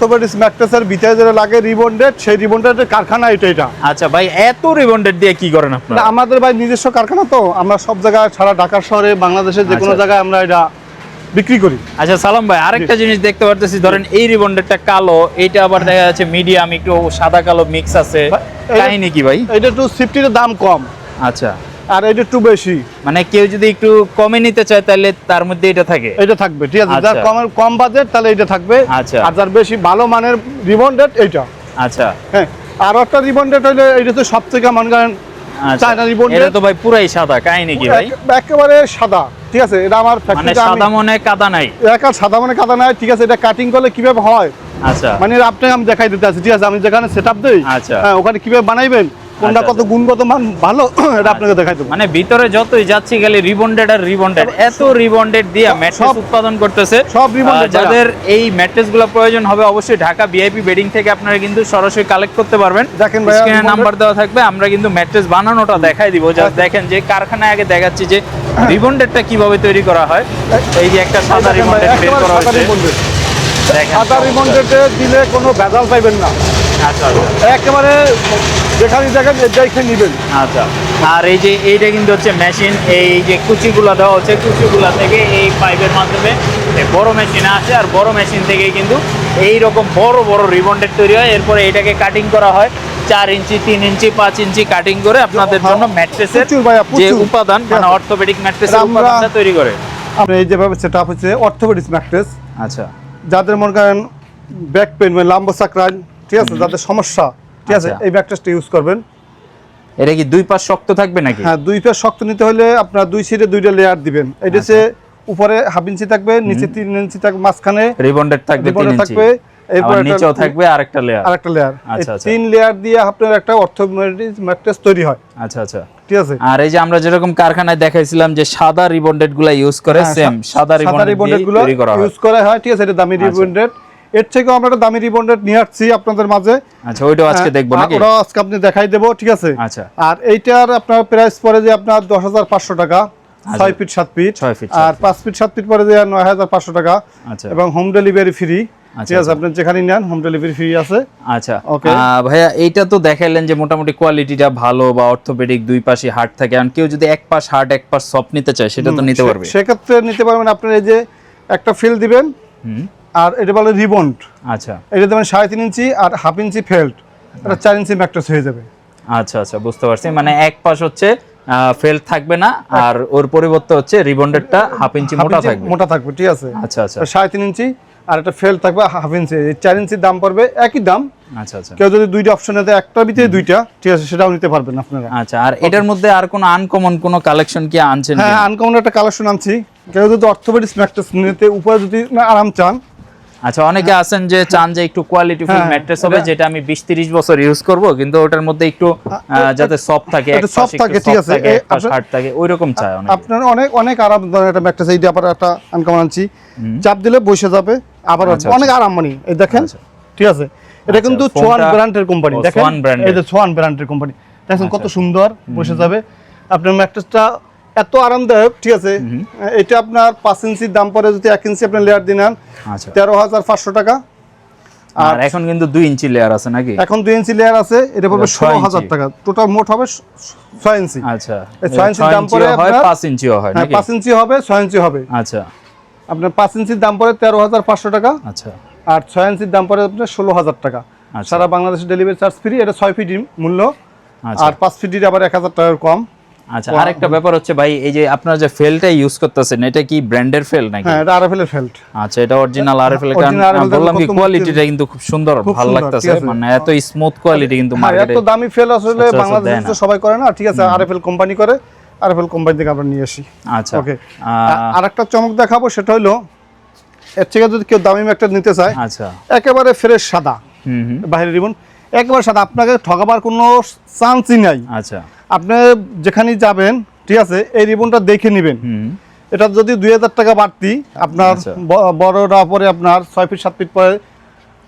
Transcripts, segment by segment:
Orthopaedics ম্যাট্রেসের ভিতরে যেটা লাগে রিবন্ডেড সেই কারখানা এটা এটা। আচ্ছা ভাই এত রিবন্ডেড দিয়ে কি করেন আপনারা? আমাদের ভাই নিজস্ব কারখানা তো আমরা সব জায়গায় সারা ঢাকার শহরে বাংলাদেশের যে কোনো আচ্ছা। জায়গায় আমরা এটা বিক্রি করি। আচ্ছা সালাম ভাই আরেকটা জিনিস দেখতে পারতেছি ধরেন এই রিবন্ডেডটা কালো এইটা আবার দেখা যাচ্ছে মিডিয়াম একটু সাদা কালো মিক্স আছে। কাহিনী কি ভাই? এটা একটু সিফটির দাম কম। আচ্ছা। আর এটা একটু বেশি। মানে কেউ যদি একটু কমে নিতে চায় তাহলে তার মধ্যে এটা থাকে। এটা থাকবে ঠিক আছে? যার আচ্ছা। কম কম বাজেট তাহলে এটা থাকবে। আচ্ছা। আর যার বেশি ভালো মানের রিবন্ডেড এইটা। আচ্ছা। হ্যাঁ আর একটা রিবন্ডেড হইলে এটা তো সব থেকে মনে করেন আচ্ছা। চায়না রিবন্ডেড এটা তো ভাই পুরাই সাদা কাহিনী কি ভাই? একেবারে সাদা ঠিক আছে? এটা আমার মানে ফ্যাক্টরিতে সাদা মনে কাদা নাই। একা সাদা মনে কাদা নাই ঠিক আছে? এটা কাটিং করলে কীভাবে হয়? আচ্ছা। মানে আপনাকে আমি দেখাই দিতে আছি ঠিক আছে? আমি যেখানে সেট আপ দিই আচ্ছা। হ্যাঁ, ওখানে কীভাবে বানাইবেন কোনটা আচ্ছা, কত গুণগত মান ভালো এটা আপনাকে দেখাই দেবো মানে ভিতরে যতই যাচ্ছি গেলে রিবন্ডেড আর রিবন্ডেড। এত রিবন্ডেড দিয়ে ম্যাট্রেস উৎপাদন করতেছে। সব আহ, যাদের এই ম্যাট্রেসগুলো প্রয়োজন হবে অবশ্যই ঢাকা ভিআইপি বেডিং থেকে আপনারা কিন্তু সরাসরি কালেক্ট করতে পারবেন। দেখেন স্ক্রিনে নাম্বার দেওয়া থাকবে আমরা কিন্তু ম্যাট্রেস বানানোটা দেখাই দিব। আচ্ছা। দেখেন যে কারখানায় আগে দেখাচ্ছি যে রিবন্ডেডটা কীভাবে তৈরি করা হয়। এই যে একটা সাদা রিবন্ডেড বের করা হয়েছে। সাদা রিবন্ডেডে দিলে কোনো ভেজাল পাইবেন না। আচ্ছা আচ্ছা। একেবারে যেখানে দেখেন দেখে নেবেন। আচ্ছা। আর এই যে এইটা কিন্তু হচ্ছে মেশিন এই যে কুচিগুলো দেওয়া হচ্ছে কুচিগুলা থেকে এই পাইপের মাধ্যমে বড় মেশিনে আসে আর বড় মেশিন থেকে কিন্তু এই রকম বড় বড় রিবন্ডেড তৈরি হয়। এরপরে এটাকে কাটিং করা হয় চার ইঞ্চি তিন ইঞ্চি পাঁচ ইঞ্চি কাটিং করে আপনাদের জন্য ম্যাট্রেসের যে উপাদান মানে আছে। অর্থোপেডিক ম্যাট্রেসের উপাদানটা তৈরি করে। এই যেভাবে সেট আপ হচ্ছে অর্থোপেডিক্স ম্যাট্রেস আচ্ছা। যাদের মনে করেন ব্যাক পেন মানে লাম্ব চাকরান ঠিক আছে যাদের সমস্যা ঠিক আছে আচ্ছা। এই ম্যাট্রেসটা ইউজ করবেন। এটা কি দুই পাশ শক্ত থাকবে নাকি? হ্যাঁ দুই পেয়ার শক্ত নিতে হলে আপনার দুই সিটে দুইটা লেয়ার দিবেন। এটা হচ্ছে উপরে হাফ ইঞ্চি থাকবে নিচে তিন ইঞ্চি থাকবে মাঝখানে রিবন্ডেড থাকবে তিন ইঞ্চি থাকবে এরপর নিচেও থাকবে আরেকটা লেয়ার আরেকটা লেয়ার আচ্ছা, আচ্ছা। তিন লেয়ার দিয়ে আপনার একটা অর্থোপেডিক্স ম্যাট্রেস তৈরি হয়। আচ্ছা আচ্ছা। ঠিক আছে? আর এই যে আমরা যেরকম কারখানায় দেখাইছিলাম যে সাদা রিবন্ডেডগুলা ইউজ করে হ্যাঁ, সেম সাদা রিবন্ডেডগুলো ইউজ করা হয়। ঠিক আছে? এটা দামি রিবন্ডেড এর থেকেও আমরা একটা দামি রিবন্ডেড নিয়ে আসছি আপনাদের মাঝে। আচ্ছা ওইটাও আজকে দেখব হ্যাঁ, নাকি? ওটাও আজকে আপনি দেখাই দেবো ঠিক আছে? আচ্ছা। আর এইটার আপনার প্রাইস পড়ে যে আপনার দশ হাজার পাঁচশো টাকা ছয় ফিট সাত ফিট ছয় ফিট, আর পাঁচ ফিট সাত ফিট পরে যে নয় হাজার পাঁচশো টাকা। আচ্ছা। এবং হোম ডেলিভারি ফ্রি আচ্ছা, ঠিক আছে আপনি যেখানে নেন হোম ডেলিভারি ফ্রি আছে। আচ্ছা. আহ, ভাইয়া এইটা তো দেখাইলেন যে মোটামুটি কোয়ালিটিটা ভালো বা অর্থোপেডিক দুই পাশে হার্ড থাকে। আর কেউ যদি এক পাশ এক পাশ সফট নিতে চায় সেটা তো নিতে পারবে। সেক্ষেত্রে নিতে পারবেন। আপনার এই যে একটা ফিল দিবেন। হুম। আর এটা বলে রিবন্ড। আচ্ছা। এটা দেবেন সাড়ে তিন ইঞ্চি আর হাফ ইঞ্চি ফেল্ট। এটা চার ইঞ্চি ম্যাট্রেস হয়ে যাবে। আচ্ছা আচ্ছা বুঝতে পারছি। মানে এক পাশ হচ্ছে ফেল থাকবে না আর ওর পরিবর্তে হচ্ছে রিবন্ডেডটা হাফ ইঞ্চি মোটা থাকবে। মোটা থাকবে ঠিক আছে? আচ্ছা আচ্ছা। সাড়ে তিন ইঞ্চি আর একটা ফেল থাকবে হাফ ইঞ্চি। চার ইঞ্চির দাম পড়বে একই দাম। আচ্ছা আচ্ছা। কেউ যদি দুইটা অপশন নিতে একটার ভিতরে দুইটা ঠিক আছে সেটাও নিতে পারবেন আপনারা। আচ্ছা আর এটার মধ্যে আর কোনো আনকমন কোনো কালেকশন কি আনছেন? হ্যাঁ আনকমন একটা কালেকশন আনছি। কেউ যদি অর্থোপেডিক্স ম্যাট্রেস নিতে উপরে যদি আরাম চান আচ্ছা অনেকে আছেন যে চান যে একটু কোয়ালিটি ফুল হ্যাঁ, ম্যাট্রেস হবে যেটা আমি 20 30 বছর ইউজ করব কিন্তু ওটার মধ্যে একটু যাতে সফট থাকে একটু থাকে, ঠিক আছে। হার্ড থাকে ওইরকম চায় অনেকে। আপনার অনেক অনেক আরাম ধরেন একটা ম্যাট্রেস এইটা আবার একটা আনকমন আনছি। চাপ দিলে বসে যাবে আবার আচ্ছা, অনেক আরাম মানি এই দেখেন আচ্ছা। ঠিক আছে। এটা কিন্তু সোয়ান ব্র্যান্ডের কোম্পানি দেখেন? এই যে সোয়ান ব্র্যান্ডের কোম্পানি দেখেন কত আচ্ছা। সুন্দর বসে যাবে। আপনার ম্যাট্রেসটা এত আরামদায়ক ঠিক আছে? এটা আপনার পাঁচ ইঞ্চির দাম পরে যদি এক ইঞ্চি আপনি লেয়ার দিন আচ্ছা। তেরো হাজার পাঁচশো টাকা। আর এখন কিন্তু 2 ইঞ্চি লেয়ার আছে নাকি? এখন দুই ইঞ্চি লেয়ার আছে এটা পড়বে ষোলো হাজার টাকা। টোটাল মোট হবে ছয় ইঞ্চি। আচ্ছা। ছয় ইঞ্চির দাম আপনার- 5 ইঞ্চিও হয় হ্যাঁ পাঁচ ইঞ্চি হবে ছয় ইঞ্চি হবে। আচ্ছা। আপনার পাঁচ ইঞ্চির দাম পড়ে তেরো হাজার পাঁচশো টাকা। আচ্ছা। আর ছয় ইঞ্চির দাম পড়ে আপনার ষোলো হাজার টাকা। আচ্ছা। সারা বাংলাদেশের ডেলিভারি চার্জ ফ্রি এটা ছয় ফিট মূল্য। আচ্ছা। আর পাঁচ ফিটির আবার এক হাজার টাকার কম। আচ্ছা আরেকটা ব্যাপার হচ্ছে ভাই এই যে আপনারা যে ফেলটা ইউজ করতেছেন এটা কি ব্র্যান্ডের ফেল নাকি? হ্যাঁ এটা আরএফএল এর ফেল্ট আচ্ছা এটা অরিজিনাল আরএফএল কারণ বললাম কি কোয়ালিটিটা কিন্তু খুব সুন্দর ভালো লাগতেছে মানে এত স্মুথ কোয়ালিটি কিন্তু হ্যাঁ মার্কেটে এত দামি ফেল আসলে সচরাচর বাংলাদেশে তো সবাই করে না ঠিক আছে আরএফএল কোম্পানি করে আরএফএল কোম্পানি থেকে আমরা নিয়ে আসি। আচ্ছা ওকে আহ, আর চমক দেখাবো সেটা হলো এর থেকে যদি কেউ দামি একটা নিতে চায় আচ্ছা। একেবারে ফ্রেশ সাদা। বাইরের রিবন একেবারে সাদা। আপনাকে ঠকাবার কোনো চান্সই নাই। আচ্ছা। আপনি যেখানেই যাবেন ঠিক আছে এই রিবনটা দেখে নেবেন। এটা যদি দুই হাজার টাকা বাড়তি আপনার আচ্ছা। বড়টা পরে আপনার ছয় ফিট সাত ফিট পরে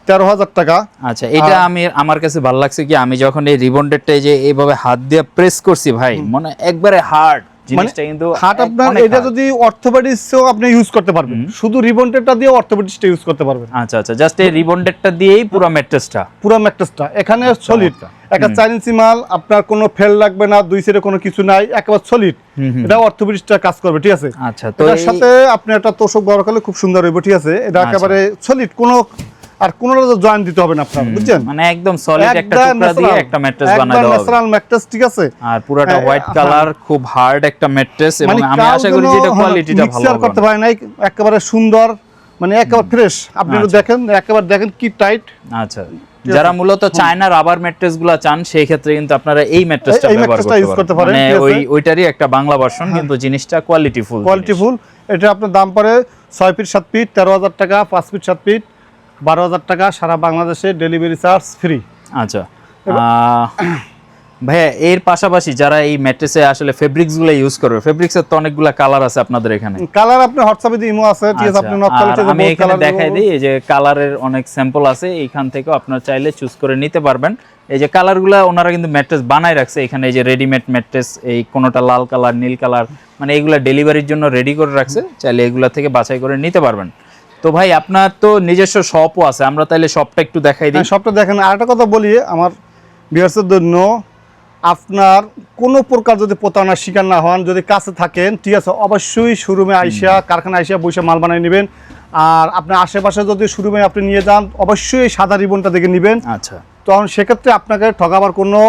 তেরো হাজার টাকা। আচ্ছা এটা আমি আমার কাছে ভালো লাগছে কি আমি যখন এই রিবন্ডেডটা যে এইভাবে হাত দিয়ে প্রেস করছি ভাই মানে একবারে হার্ড জিনিসটা কিন্তু খাট আপনার এটা। যদি অর্থোপেডিক্সও আপনি ইউজ করতে পারবেন। শুধু রিবনটেডটা দিয়ে অর্থোপেডিক্সটা ইউজ করতে পারবেন। আচ্ছা আচ্ছা জাস্ট এই রিবন্ডেডটা দিয়েই পুরো ম্যাট্রেসটা। পুরো ম্যাট্রেসটা। এখানে আচ্ছা, সলিড একটা চাইনিজ মাল আপনার কোনো ফেল লাগবে না দুই সাইডে কোনো কিছু নাই একেবারে সলিড এটা অর্থোপেডিক্সটা কাজ করবে ঠিক আছে? আচ্ছা তো এই- সাথে আপনি একটা তোষক বড় করলে খুব সুন্দর হইব ঠিক আছে? এটা একেবারে সলিড কোনো আর কোনো জয়েন দিতে হবে না আপনার বুঝছেন? মানে একদম সলিড একটা টুকরা দিয়ে একটা ম্যাট্রেস বানায় হবে। ন্যাচারাল ম্যাট্রেস ঠিক আছে? আর পুরোটা হ্যাঁ, হোয়াইট হ্যাঁ। কালার খুব হার্ড একটা ম্যাট্রেস এবং মানে আমি আশা করি যে এটা কোয়ালিটিটা ভালো মিক্সার করতে পারে নাই একেবারে সুন্দর মানে একেবারে ফ্রেশ আপনি দেখেন একেবারে দেখেন কি টাইট আচ্ছা। যারা মূলত চায়না রাবার ম্যাট্রেসগুলো চান সেই ক্ষেত্রে কিন্তু আপনারা এই ম্যাট্রেসটা ব্যবহার করতে পারেন। মানে ওই ওইটারই একটা বাংলা ভার্সন কিন্তু জিনিসটা কোয়ালিটি ফুল কোয়ালিটি ফুল এটা আপনার দাম পড়ে ছয় ফিট সাত ফিট তেরো হাজার টাকা পাঁচ ফিট সাত ফিট বারো হাজার টাকা সারা বাংলাদেশে ডেলিভারি চার্জ ফ্রি আচ্ছা। ভাইয়া এর পাশাপাশি যারা এই ম্যাট্রেসে আসলে ফেব্রিক্সগুলো ইউজ করবে ফেব্রিক্স এর তো অনেকগুলা কালার আছে আপনাদের এখানে। কালার আপনি হোয়াটসঅ্যাপে দিয়ে ইমো আছে ঠিক আছে আচ্ছা, আপনি নক করলে আমি এখানে দেখাই দিই এই যে কালারের অনেক স্যাম্পল আছে এইখান থেকেও আপনার চাইলে চুজ করে নিতে পারবেন। এই যে কালারগুলো ওনারা কিন্তু ম্যাট্রেস বানাই রাখছে এখানে এই যে রেডিমেড ম্যাট্রেস এই কোনোটা লাল কালার নীল কালার মানে এইগুলা ডেলিভারির জন্য রেডি করে রাখছে চাইলে এগুলা থেকে বাছাই করে নিতে পারবেন। তো ভাই আপনার তো নিজস্ব শপও আছে আমরা তাইলে শপটা একটু দেখাই দিই। হ্যাঁ, সবটা দেখেন আর একটা কথা বলি আমার বিহার্সের জন্য আপনার কোনো প্রকার যদি প্রতারণার শিকার না হন যদি কাছে থাকেন ঠিক আছে অবশ্যই শোরুমে আইসা কারখানা আইসা বসে মাল বানিয়ে নেবেন। আর আপনার আশেপাশে যদি শোরুমে আপনি নিয়ে যান অবশ্যই সাদা রিবনটা দেখে নেবেন। আচ্ছা। তখন সেক্ষেত্রে আপনাকে ঠকাবার কোনো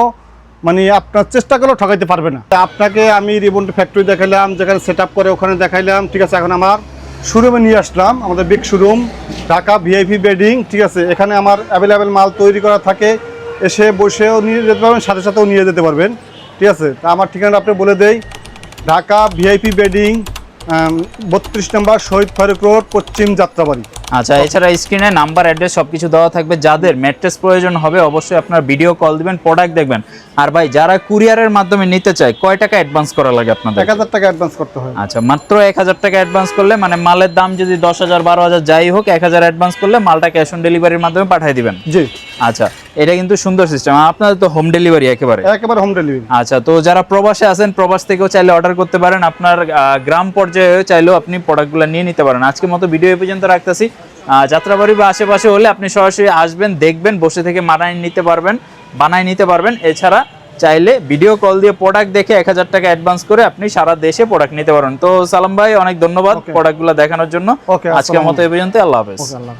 মানে আপনার চেষ্টা করলেও ঠকাইতে পারবে না। তা আপনাকে আমি রিবন ফ্যাক্টরি দেখাইলাম যেখানে সেট করে ওখানে দেখাইলাম ঠিক আছে এখন আমার শোরুমে নিয়ে আসলাম, আমাদের big showroom Dhaka VIP bedding ঠিক আছে? এখানে আমার অ্যাভেলেবেল মাল তৈরি করা থাকে, এসে বসেও নিয়ে যেতে পারবেন, সাথে সাথেও নিয়ে যেতে পারবেন, ঠিক আছে? তা আমার ঠিকানাটা আপনি বলে দেই, ঢাকা ভিআইপি বেডিং বত্রিশ নম্বর শহীদ ফারুক রোড পশ্চিম যাত্রাবাড়ি। আচ্ছা এছাড়া স্ক্রিনে নাম্বার অ্যাড্রেস সবকিছু দেওয়া থাকবে। যাদের ম্যাট্রেস প্রয়োজন হবে অবশ্যই আপনার ভিডিও কল দিবেন প্রোডাক্ট দেখবেন। আর ভাই যারা কুরিয়ারের মাধ্যমে নিতে চায় কয় টাকা অ্যাডভান্স করা লাগে আপনাদের? এক হাজার টাকা অ্যাডভান্স করতে হয়। আচ্ছা মাত্র এক হাজার টাকা অ্যাডভান্স করলে মানে মালের দাম যদি দশ হাজার বারো হাজার যাই হোক এক হাজার অ্যাডভান্স করলে মালটা ক্যাশ অন ডেলিভারির মাধ্যমে পাঠিয়ে দিবেন। জি। আচ্ছা এটা কিন্তু সুন্দর সিস্টেম আপনাদের তো হোম ডেলিভারি একেবারে। একেবারে হোম ডেলিভারি আচ্ছা তো যারা প্রবাসে আছেন প্রবাস থেকেও চাইলে অর্ডার করতে পারেন। আপনার গ্রাম পর্যায়ে চাইলেও আপনি প্রোডাক্টগুলো নিয়ে নিতে পারেন। আজকের মতো ভিডিও এ পর্যন্ত রাখতেছি। যাত্রাবাড়ি বা আশেপাশে হলে আপনি সরাসরি আসবেন দেখবেন বসে থেকে মানায় নিতে পারবেন বানায় নিতে পারবেন। এছাড়া চাইলে ভিডিও কল দিয়ে প্রোডাক্ট দেখে এক হাজার টাকা অ্যাডভান্স করে আপনি সারা দেশে প্রোডাক্ট নিতে পারেন। তো সালাম ভাই অনেক ধন্যবাদ. প্রোডাক্টগুলো দেখানোর জন্য। আজকের মতো এ পর্যন্ত আল্লাহ হাফেজ। আল্লাহ।